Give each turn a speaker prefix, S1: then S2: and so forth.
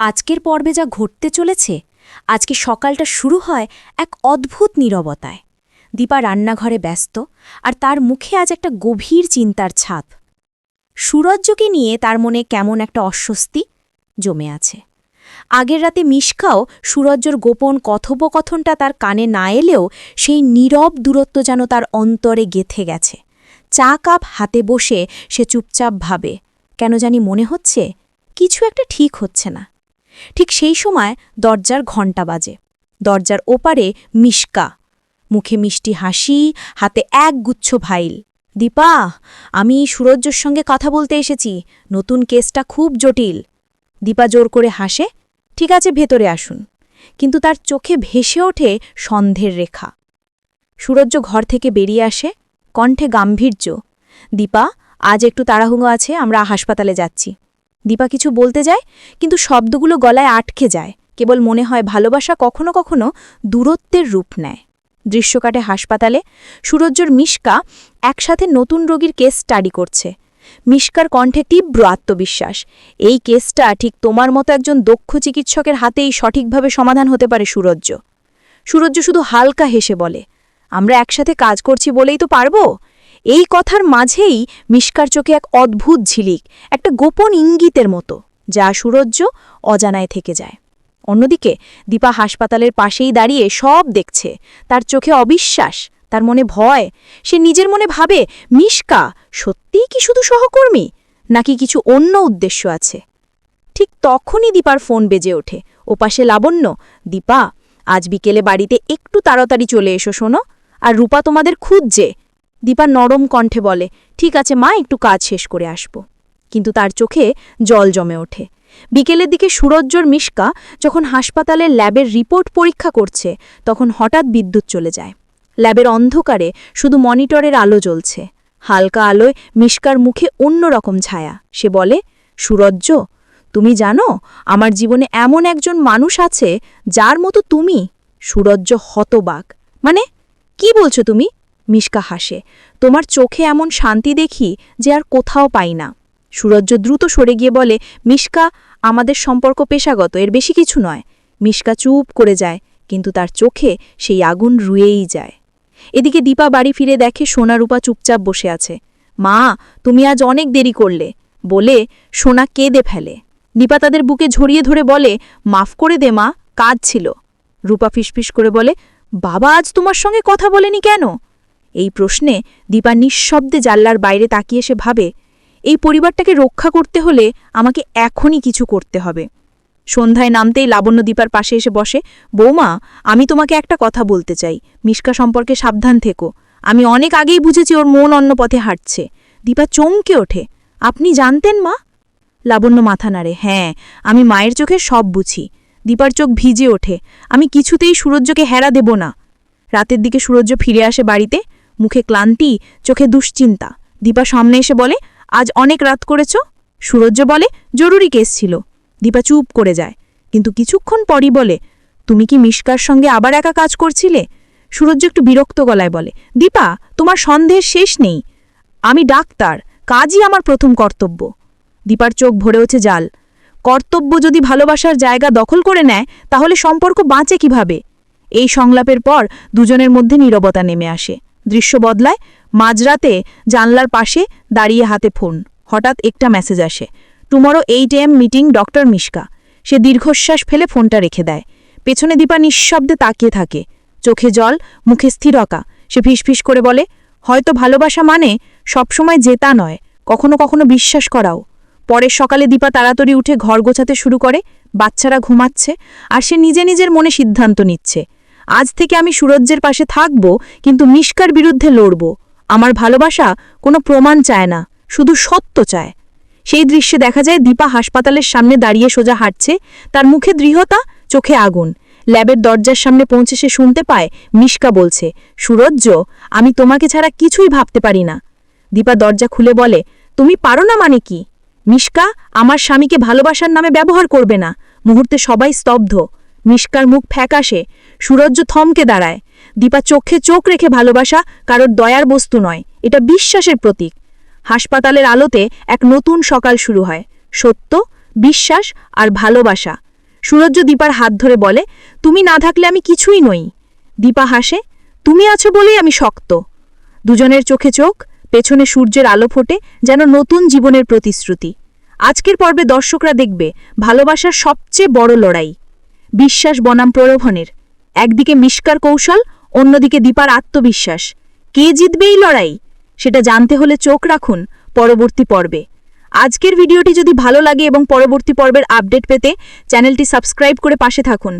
S1: আজকের পর্বে যা ঘটতে চলেছে, আজকে সকালটা শুরু হয় এক অদ্ভুত নীরবতায়। দীপা রান্নাঘরে ব্যস্ত, আর তার মুখে আজ একটা গভীর চিন্তার ছাপ। সুরজ্যকে নিয়ে তার মনে কেমন একটা অস্বস্তি জমে আছে। আগের রাতে মিশকাও সুরজ্যর গোপন কথোপকথনটা তার কানে না এলেও সেই নীরব দূরত্ব যেন তার অন্তরে গেথে গেছে। চা কাপ হাতে বসে সে চুপচাপ ভাবে, কেন জানি মনে হচ্ছে কিছু একটা ঠিক হচ্ছে না। ঠিক সেই সময় দরজার ঘণ্টা বাজে। দরজার ওপারে মিশকা। মুখে মিষ্টি হাসি, হাতে এক গুচ্ছ ভাইল। দীপা, আমি সুরজ্যর সঙ্গে কথা বলতে এসেছি, নতুন কেসটা খুব জটিল। দীপা জোর করে হাসে, ঠিক আছে, ভেতরে আসুন। কিন্তু তার চোখে ভেসে ওঠে সন্ধের রেখা। সুরজ্য ঘর থেকে বেরিয়ে আসে, কণ্ঠে গাম্ভীর্য। দীপা, আজ একটু তাড়াহুড়ো আছে, আমরা হাসপাতালে যাচ্ছি। দীপা কিছু বলতে যায়, কিন্তু শব্দগুলো গলায় আটকে যায়। কেবল মনে হয় ভালোবাসা কখনো কখনো দূরত্বের রূপ নেয়। দৃশ্যকাটে হাসপাতালে সুরজ্জর মিশকা একসাথে নতুন রোগীর কেস স্টাডি করছে। মিশকার কণ্ঠে তীব্র আত্মবিশ্বাস। এই কেসটা ঠিক তোমার মতো একজন দক্ষ চিকিৎসকের হাতেই সঠিকভাবে সমাধান হতে পারে সুরজ্য সুরজ্জ শুধু হালকা হেসে বলে, আমরা একসাথে কাজ করছি বলেই তো পারব? এই কথার মাঝেই মিশকার চোখে এক অদ্ভুত ঝিলিক, একটা গোপন ইঙ্গিতের মতো, যা সুরজ্য অজানায় থেকে যায়। অন্যদিকে দীপা হাসপাতালের পাশেই দাঁড়িয়ে সব দেখছে। তার চোখে অবিশ্বাস, তার মনে ভয়। সে নিজের মনে ভাবে, মিশকা, সত্যিই কি শুধু সহকর্মী? নাকি কিছু অন্য উদ্দেশ্য আছে? ঠিক তখনই দীপার ফোন বেজে ওঠে। ওপাশে লাবণ্য, দীপা, আজ বিকেলে বাড়িতে একটু তাড়াতাড়ি চলে এসো শোনো, আর রূপা তোমাদের খুঁজছে। দীপা নরম কণ্ঠে বলে, ঠিক আছে মা, একটু কাজ শেষ করে আসব। কিন্তু তার চোখে জল জমে ওঠে। বিকেলের দিকে সুরজ্জর মিশকা যখন হাসপাতালের ল্যাবের রিপোর্ট পরীক্ষা করছে, তখন হঠাৎ বিদ্যুৎ চলে যায়। ল্যাবের অন্ধকারে শুধু মনিটরের আলো জ্বলছে। হালকা আলোয় মিশকার মুখে অন্যরকম ছায়া। সে বলে, সুরজ্জ, তুমি জানো, আমার জীবনে এমন একজন মানুষ আছে যার মতো তুমি? সুরজ্জ হতবাক। মানে কি বলছো তুমি? মিশকা হাসে, তোমার চোখে এমন শান্তি দেখি যে আর কোথাও পাই না। সুরজ্জ দ্রুত সরে গিয়ে বলে, মিশকা, আমাদের সম্পর্ক পেশাগত, এর বেশি কিছু নয়। মিশকা চুপ করে যায়, কিন্তু তার চোখে সেই আগুন রুয়েই যায়। এদিকে দীপা বাড়ি ফিরে দেখে সোনারূপা চুপচাপ বসে আছে, মা, তুমি আজ অনেক দেরি করলে। বলে, সোনা কেঁদে ফেলে। দীপা তাদের বুকে ঝরিয়ে ধরে বলে, মাফ করে দে মা কাজ ছিল রূপা ফিসফিস করে বলে, বাবা আজ তোমার সঙ্গে কথা বলেনি কেন? এই প্রশ্নে দীপা নিঃশব্দে জাল্লার বাইরে তাকিয়ে সে ভাবে, এই পরিবারটাকে রক্ষা করতে হলে আমাকে এখনই কিছু করতে হবে। সন্ধ্যায় নামতেই লাবণ্য দীপার পাশে এসে বসে, বৌমা, আমি তোমাকে একটা কথা বলতে চাই। মিশকা সম্পর্কে সাবধান থেকো। আমি অনেক আগেই বুঝেছি ওর মন অন্য পথে হাঁটছে। দীপা চমকে ওঠে, আপনি জানতেন মা? লাবণ্য মাথা নাড়ে হ্যাঁ আমি মায়ের চোখে সব বুঝি। দীপার চোখ ভিজে ওঠে, আমি কিছুতেই সুরজ্যকে হেরা দেব না। রাতের দিকে সুরজ্য ফিরে আসে বাড়িতে মুখে ক্লান্তি, চোখে দুশ্চিন্তা। দীপা সামনে এসে বলে, আজ অনেক রাত করেছ? সুরজ্য বলে, জরুরি কেস ছিল। দীপা চুপ করে যায়। কিন্তু কিছুক্ষণ পরই বলে, তুমি কি মিশকার সঙ্গে আবার একা কাজ করছিলে? সুরজ্য একটু বিরক্ত গলায় বলে, দীপা, তোমার সন্দেহের শেষ নেই। আমি ডাক্তার, কাজই আমার প্রথম কর্তব্য। দীপার চোখ ভরে ওঠে জাল। কর্তব্য যদি ভালোবাসার জায়গা দখল করে নেয়, তাহলে সম্পর্ক বাঁচে কীভাবে? এই সংলাপের পর দুজনের মধ্যে নীরবতা নেমে আসে। দৃশ্য বদলায়, মাঝরাতে জানলার পাশে দাঁড়িয়ে হাতে ফোন। হঠাৎ একটা মেসেজ আসে। Tomorrow eight AM meeting doctor Mishka. সে দীর্ঘশ্বাস ফেলে ফোনটা রেখে দেয়। পেছনে দীপা নিঃশব্দে তাকিয়ে থাকে। চোখে জল, মুখে স্থিরকা সে ফিসফিস করে বলে, হয়তো ভালোবাসা মানে সবসময় জেতা নয়। কখনো কখনো বিশ্বাস করাও। পরের সকালে দীপা তাড়াতাড়ি উঠে ঘর গোছাতে শুরু করে। বাচ্চারা ঘুমাচ্ছে আর সে নিজে নিজের মনে সিদ্ধান্ত নিচ্ছে। আজ থেকে আমি সুরজ্যের পাশে থাকব, কিন্তু মিশকার বিরুদ্ধে লড়ব। আমার ভালোবাসা কোনো প্রমাণ চায় না, শুধু সত্য চায়। সেই দৃশ্যে দেখা যায় দীপা হাসপাতালের সামনে দাঁড়িয়ে সোজা হাঁটছে, তার মুখে দৃঢ়তা, চোখে আগুন। ল্যাবের দরজার সামনে পৌঁছে সে শুনতে পায়, মিশকা বলছে সুরজ্য আমি তোমাকে ছাড়া কিছুই ভাবতে পারি না। দীপা দরজা খুলে বলে, তুমি পারো না মানে কি? মিশকা, আমার স্বামীকে ভালোবাসার নামে ব্যবহার করবে না। মুহূর্তে সবাই স্তব্ধ। মিশকার মুখ ফ্যাকাশে সুরজ্য থমকে দাঁড়ায়। দীপা চোখে চোখ রেখে ভালোবাসা কারোর দয়ার বস্তু নয়, এটা বিশ্বাসের প্রতীক। হাসপাতালের আলোতে এক নতুন সকাল শুরু হয়। সত্য, বিশ্বাস আর ভালোবাসা।
S2: সূরজ দীপার হাত ধরে বলে, তুমি না থাকলে আমি কিছুই নই। দীপা হাসে, তুমি আছো বলেই আমি শক্ত। দুজনের চোখে চোখ, পেছনে সূর্যের আলো ফোটে যেন নতুন জীবনের প্রতিশ্রুতি। আজকের পর্বে দর্শকরা দেখবে, ভালোবাসার সবচেয়ে বড় লড়াই। বিশ্বাস বনাম প্রলোভনের। একদিকে মিষ্কার কৌশল, অন্যদিকে দীপার আত্মবিশ্বাস। কে জিতবে এই লড়াই? সেটা জানতে হলে চোখ রাখুন পরবর্তী পর্বে। আজকের ভিডিওটি যদি ভালো লাগে এবং পরবর্তী পর্বের আপডেট পেতে চ্যানেলটি সাবস্ক্রাইব করে পাশে থাকুন।